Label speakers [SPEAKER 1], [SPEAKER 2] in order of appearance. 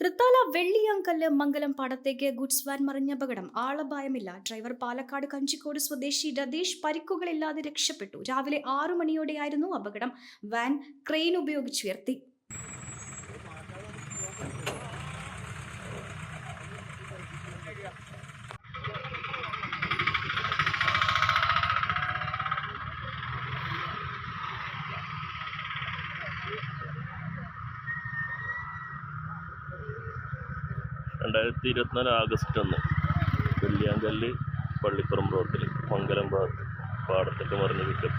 [SPEAKER 1] തൃത്താല വെള്ളിയാങ്കല്ല് മംഗലം പാടത്തേക്ക് goods van മറിഞ്ഞ അപകടം. ആളപായമില്ല. ഡ്രൈവർ പാലക്കാട് കഞ്ചിക്കോട് സ്വദേശി രതീഷ് പരിക്കുകളില്ലാതെ രക്ഷപ്പെട്ടു. രാവിലെ ആറു മണിയോടെയായിരുന്നു അപകടം. വാൻ ക്രെയിൻ ഉപയോഗിച്ചുയർത്തി
[SPEAKER 2] രണ്ടായിരത്തി ഇരുപത്തിനാല് ആഗസ്റ്റ് ഒന്ന് വെള്ളിയാങ്കല്ല് പള്ളിപ്പുറം റോട്ടിൽ മംഗലം ഭാഗത്ത് പാടത്തൊക്കെ മറിഞ്ഞ് പിക്കപ്പ്